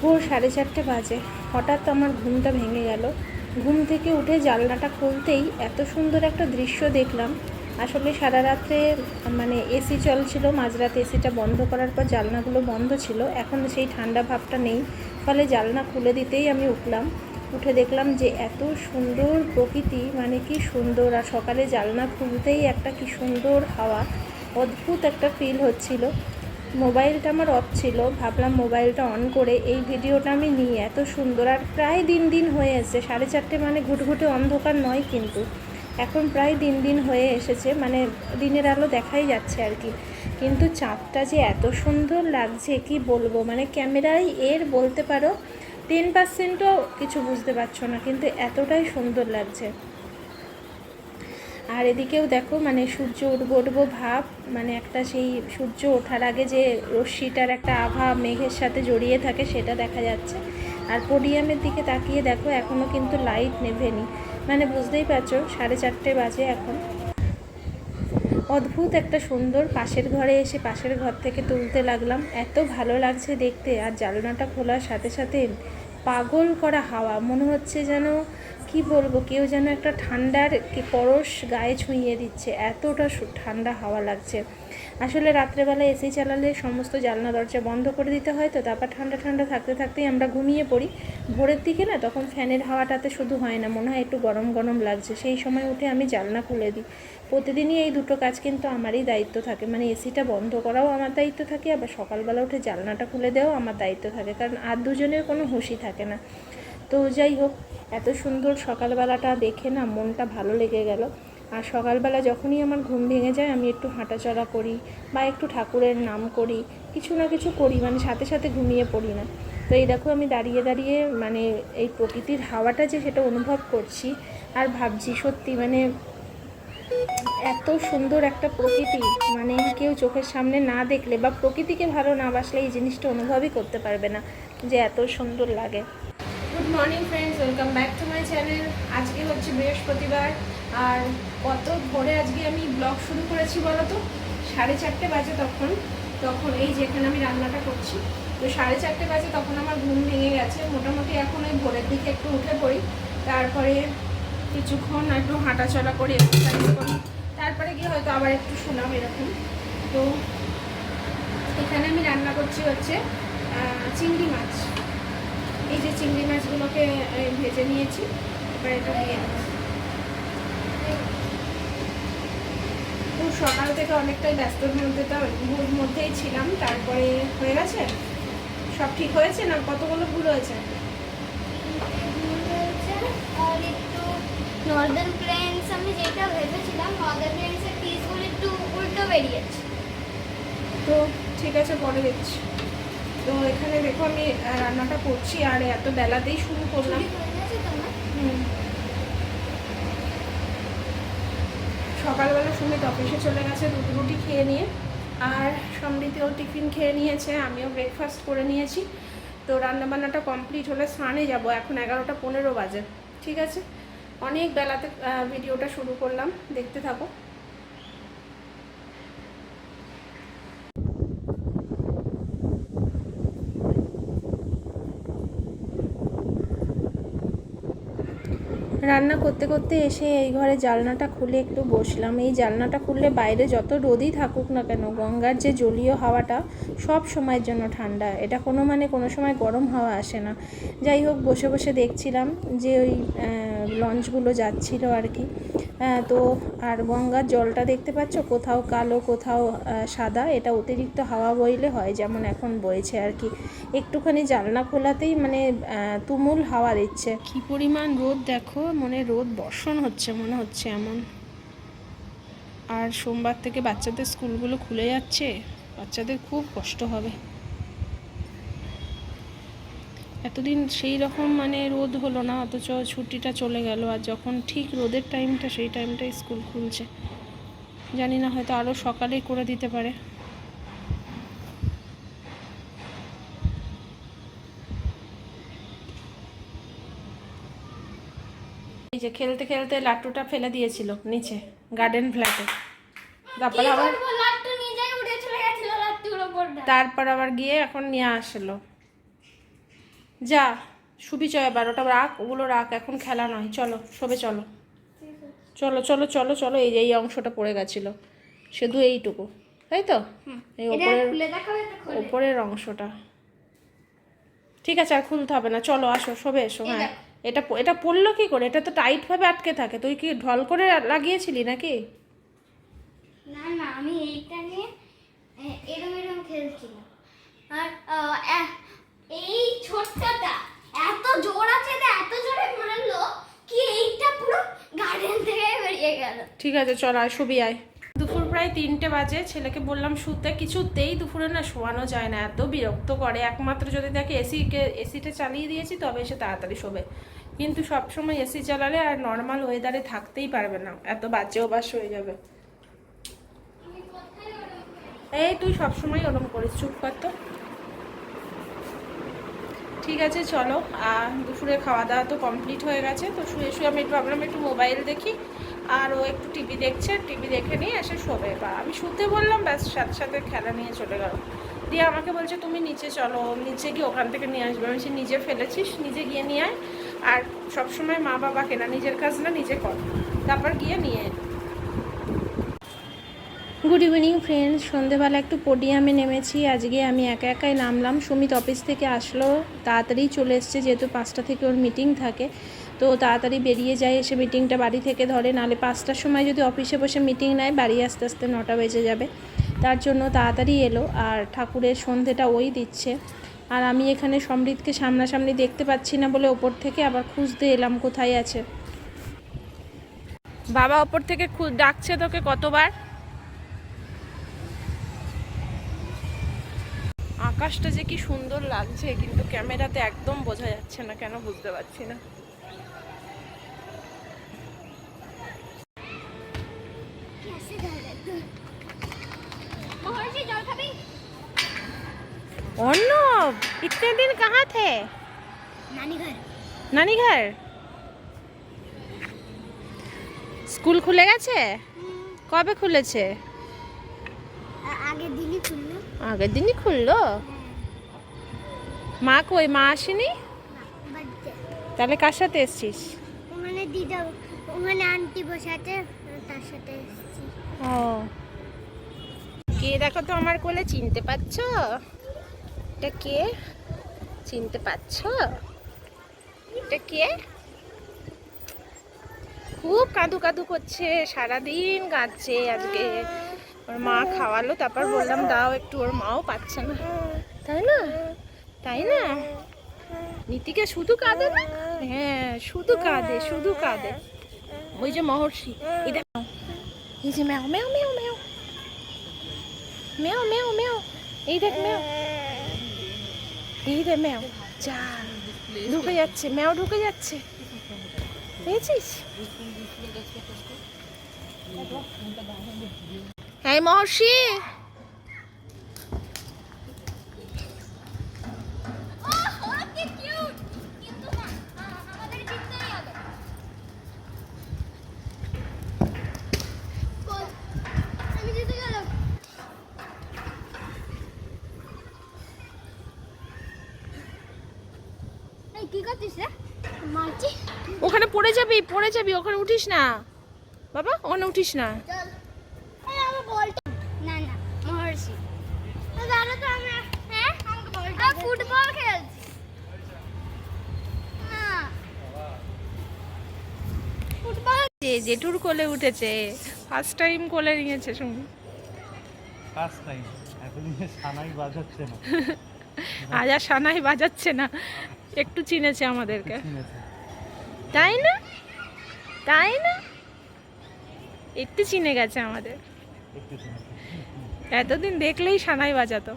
ভোর সাড়ে চারটে বাজে। হঠাৎ আমার ঘুমটা ভেঙে গেল। ঘুম থেকে উঠে জানলাটা খুলতেই এত সুন্দর একটা দৃশ্য দেখলাম। আসলে সারা রাত্রে মানে এসি চলছিল, মাঝরাতে এসিটা বন্ধ করার পর জানলাগুলো বন্ধ ছিল। এখন সেই ঠান্ডা ভাবটা নেই। ফলে জানলা খুলে দিতেই আমি উঠলাম। উঠে দেখলাম যে এত সুন্দর প্রকৃতি মানে কি সুন্দর। আর সকালে জানলা খুলতেই একটা কি সুন্দর হাওয়া, অদ্ভুত একটা ফিল হচ্ছিল। মোবাইলটা আমার অফ ছিল, ভাবলাম মোবাইলটা অন করে এই ভিডিওটা আমি নিই। এত সুন্দর। আর প্রায় দিন দিন হয়ে এসেছে। সাড়ে চারটে মানে ঘুটঘুটে অন্ধকার নয় কিন্তু। এখন প্রায় দিন দিন হয়ে এসেছে। মানে দিনের আলো দেখাই যাচ্ছে আর কি। কিন্তু চাঁদটা যে এত সুন্দর লাগছে, কি বলব? মানে ক্যামেরায় এর বলতে পারো টেন পার্সেন্টও কিছু বুঝতে পারছ না। কিন্তু এতটাই সুন্দর লাগছে। আর এদিকেও দেখো মানে সূর্য উঠবো উঠবো ভাব মানে একটা সেই সূর্য ওঠার আগে যে রশ্মিটার একটা আভা মেঘের সাথে জড়িয়ে থাকে সেটা দেখা যাচ্ছে। আর পোডিয়ামের দিকে তাকিয়ে দেখো এখনও কিন্তু লাইট নেভেনি। মানে বুঝতেই পারছ, সাড়ে চারটে বাজে এখন। অদ্ভুত একটা সুন্দর পাশের ঘরে এসে পাশের ঘর থেকে তুলতে লাগলাম। এত ভালো লাগছে দেখতে, আর জানলাটা খোলার সাথে সাথে পাগল করা হাওয়া। মনে হচ্ছে যেন কি বলব, কেউ যেন একটা ঠান্ডার কি পরশ গায়ে ছুঁয়ে দিচ্ছে, এতটা ঠান্ডা হাওয়া লাগছে। আসলে রাত্রেবেলা এসি চালালে সমস্ত জানলা দরজা বন্ধ করে দিতে হয়, তো তারপর ঠান্ডা ঠান্ডা থাকতে থাকতেই আমরা ঘুমিয়ে পড়ি। ভোরের দিকে না তখন ফ্যানের হাওয়াটাতে শুধু হয় না, মনে হয় একটু গরম গরম লাগছে, সেই সময় উঠে আমি জানলা খুলে দিই। প্রতিদিনই এই দুটো কাজ কিন্তু আমারই দায়িত্ব থাকে মানে এসিটা বন্ধ করাও আমার দায়িত্ব থাকে, আবার সকালবেলা উঠে জানলাটা খুলে দেওয়াও আমার দায়িত্ব থাকে, কারণ আর দুজনের কোনো হুঁশি থাকে না। তো যাই হোক, এত সুন্দর সকালবেলাটা দেখে না মনটা ভালো লেগে গেল। আর সকালবেলা যখনই আমার ঘুম ভেঙে যায়, আমি একটু হাঁটাচলা করি বা একটু ঠাকুরের নাম করি, কিছু না কিছু করি মানে সাথে সাথে ঘুমিয়ে পড়ি না। তো এই দেখো আমি দাঁড়িয়ে দাঁড়িয়ে মানে এই প্রকৃতির হাওয়াটা যে সেটা অনুভব করছি আর ভাবছি সত্যি মানে এত সুন্দর একটা প্রকৃতি মানে কেউ চোখের সামনে না দেখলে বা প্রকৃতিকে ভালো না বাসলে এই জিনিসটা অনুভবই করতে পারবে না যে এত সুন্দর লাগে। Morning friends welcome back to my channel আজকে হচ্ছে বৃহস্পতিবার। আর কত ভোরে আজকে আমি ব্লগ শুরু করেছি বলো তো? সাড়ে চারটে বাজে তখন। তখন এই যেখানে আমি রান্নাটা করছি। তো সাড়ে চারটে বাজে তখন আমার ঘুম ভেঙে গেছে। মোটামুটি এখন ওই ভোরের দিকে একটু উঠে পড়ি। তারপরে কিছুক্ষণ একটু হাঁটাচলা করি এক্সারসাইজ করি। তারপরে গিয়ে হয়তো আবার একটু শুনাম এরকম। তো এখানে আমি রান্না করছি হচ্ছে চিংড়ি মাছ। এই যে চিংড়ি মাছগুলোকে ভেজে নিয়েছি। এবার এটা দিয়ে সকাল থেকে অনেকটাই ব্যস্তর মধ্যে তো মধ্যেই ছিলাম। তারপরে হয়ে গেছে? সব ঠিক হয়েছে না? কতগুলো ভুল হয়েছে? আর একটু নর্দার্ন প্লেন্স আমি যেটা ভেবেছিলাম নর্দার্ন প্লেন্সের পিসগুলো একটু উল্টো বেরিয়েছে। তো ঠিক আছে পরে দেখছি। তো এখানে দেখো আমি রান্নাটা করছি আর এত বেলাতেই শুরু করলাম। সকালবেলা সুমিত অফিসে চলে গেছে দুটো রুটি খেয়ে নিয়ে আর সমৃদ্ধিও টিফিন খেয়ে নিয়েছে আমিও ব্রেকফাস্ট করে নিয়েছি। তো রান্নাবান্নাটা কমপ্লিট হলে স্নানে যাব এখন এগারোটা পনেরো বাজে ঠিক আছে? অনেক বেলাতে ভিডিওটা শুরু করলাম দেখতে থাকো। রান্না করতে করতে এসে এই ঘরে জালনাটা খুলে একটু বসলাম। এই জালনাটা খুললে বাইরে যত রোদই থাকুক না কেন, গঙ্গার যে জলীয় হাওয়াটা সব সময়ের জন্য ঠান্ডা। এটা কোনো মানে কোনো সময় গরম হাওয়া আসে না। যাই হোক, বসে বসে দেখছিলাম যে ওই লঞ্চগুলো যাচ্ছিল আর কি। তো আর গঙ্গার জলটা দেখতে পাচ্ছ? কোথাও কালো, কোথাও সাদা। এটা অতিরিক্ত হাওয়া বইলে হয়, যেমন এখন বইছে আর কি। একটুখানি জানলা খোলাতেই মানে তুমুল হাওয়া দিচ্ছে। কি পরিমাণ রোদ দেখো, মনে রোদ বর্ষণ হচ্ছে, মনে হচ্ছে এমন। আর সোমবার থেকে বাচ্চাদের স্কুলগুলো খুলে যাচ্ছে, বাচ্চাদের খুব কষ্ট হবে। এতদিন সেই রকম মানে রোদ হলো না অথচ ছুটিটা চলে গেল আর যখন ঠিক রোদের টাইমটা সেই টাইমটাই স্কুল খুলছে। জানি না হয়তো আরও সকালেই করে দিতে পারে। এই যে খেলতে খেলতে লাট্টুটা ফেলে দিয়েছিল নিচে গার্ডেন ফ্ল্যাটে তারপর আবার তারপর আবার গিয়ে এখন নিয়ে আসলো। যা এবার ওটা রাখ ওগুলো রাখ এখন খেলা নয় চলো শোবে চলো। চলো চলো চলো চলো এই যে এই অংশটা পড়ে গেছিল। শুধু এইটুকু তাই তো? এই ওপরের ওপরের অংশটা। ঠিক আছে আর খুলতে হবে না চলো আসো শোবে এসো হ্যাঁ। এটা এটা পড়ল কি করে? এটা তো টাইটভাবে আটকে থাকে তুই কি ঢল করে লাগিয়েছিলি নাকি? না না আমি এইটা নিয়ে এরম এরম খেলছিলাম। আর এই ছোট্টটা এত জোর আছে এত জোরে মারলো কি এইটা পুরো গার্ডেন থেকে বেরিয়ে গেল। ঠিক আছে চল আয় শুবি আয়। দুপুর প্রায় তিনটে বাজে ছেলেকে বললাম শুতে কিছুতেই দুপুরে না শোয়ানো যায় না এত বিরক্ত করে। একমাত্র যদি তাকে এসিকে এসিটা চালিয়ে দিয়েছি তবে এসে তাড়াতাড়ি শোবে। কিন্তু সবসময় এসি চালালে আর নর্মাল ওয়েদারে থাকতেই পারবে না এত বাজে অভ্যাস হয়ে যাবে। এই তুই সবসময় ওরম করিস চুপ কর তো। ঠিক আছে, চলো। দুপুরে খাওয়া দাওয়া তো কমপ্লিট হয়ে গেছে, তো শুয়ে শুয়ে আমি একটু ভাবলাম একটু মোবাইল দেখি, আর ও একটু টিভি দেখছে টিভি দেখে নিয়ে এসে শোবে। বা আমি শুতে বললাম, ব্যাস, সাথে সাথে খেলা নিয়ে চলে গেল। দিয়ে আমাকে বলছে, তুমি নিচে চলো, নিচে গিয়ে ওখান থেকে নিয়ে আসবে। আমি নিজে ফেলেছিস? নিজে গিয়ে নিয়ে আয়। আর সবসময় মা বাবাকে না নিজের কাজ না, নিজে কর। তারপর গিয়ে নিয়ে। গুড ইভিনিং ফ্রেন্ডস সন্ধেবেলা একটু পোডিয়ামে নেমেছি। আজকে আমি একা একাই নামলাম। সুমিত অফিস থেকে আসলো। তাড়াতাড়ি চলে এসছে, যেহেতু পাঁচটা থেকে ওর মিটিং থাকে। তো তাড়াতাড়ি বেরিয়ে যায়, এসে মিটিংটা বাড়ি থেকে ধরে। নালে পাঁচটার সময় যদি অফিসে বসে মিটিং নেয়, বাড়ি আস্তে আস্তে নটা বেজে যাবে। তার জন্য তাড়াতাড়ি এলো। আর ঠাকুরের সন্ধেটা ওই দিচ্ছে। আর আমি এখানে সমৃদ্ধকে সামনাসামনি দেখতে পাচ্ছি না বলে ওপর থেকে আবার খুঁজতে এলাম, কোথায় আছে। বাবা ওপর থেকে ডাকছে তোকে কতবার? আকাশটা যে কি সুন্দর লাগছে কিন্তু ক্যামেরাতে একদম বোঝা যাচ্ছে না কেন বুঝতে পারছি না মহর্ষি জল খাবি अर्णव इतने दिन कहाँ थे নানি ঘর নানি ঘর স্কুল খুলে গেছে কবে খুলেছে আগের দিনই খুললো। আগের দিনই খুললো? মা কই? মা আসেনি? তাহলে কার সাথে এসছিস? ওখানে দিদা ওখানে আন্টি বসে আছে তার সাথে এসেছি। ও। কে দেখো তো আমার কোলে চিনতে পারছ? এটা কে? চিনতে পারছ? এটা কে? খুব কাঁদু কাঁদু করছে সারাদিন কাঁদছে আজকে। ওর মা খাওয়ালো, তারপর বললাম, দাও একটু, ওর মাও পাচ্ছে না। তাই না? তাই না? নীতিকে শুধু কাঁদে না? হ্যাঁ শুধু কাঁদে শুধু কাঁদে। ওই যে মহর্ষি, এই দেখ। যে ম্যাও ম্যাও ম্যাও ম্যাও। ম্যাও ম্যাও ম্যাও। এই দেখ, ম্যাও। এই রে ম্যাও। যা, ঢুকে যাচ্ছে, ম্যাও ঢুকে যাচ্ছে। পেয়েছিস? এই মহর্ষি ওখানে পড়ে যাবি পড়ে যাবি ওখানে উঠিস না। বাবা ওখানে উঠিস না। জেঠুর কোলে উঠেছে। ফার্স্ট টাইম কোলে নিয়েছে শুনি কাজ টাইম এতদিনে সানাই বাজাচ্ছে না। আজ আর সানাই বাজাচ্ছে না। একটু চিনেছে আমাদেরকে। তাই না? তাই না? একটু চিনে গেছে আমাদের। এতদিন দেখলেই সানাই বাজাতো।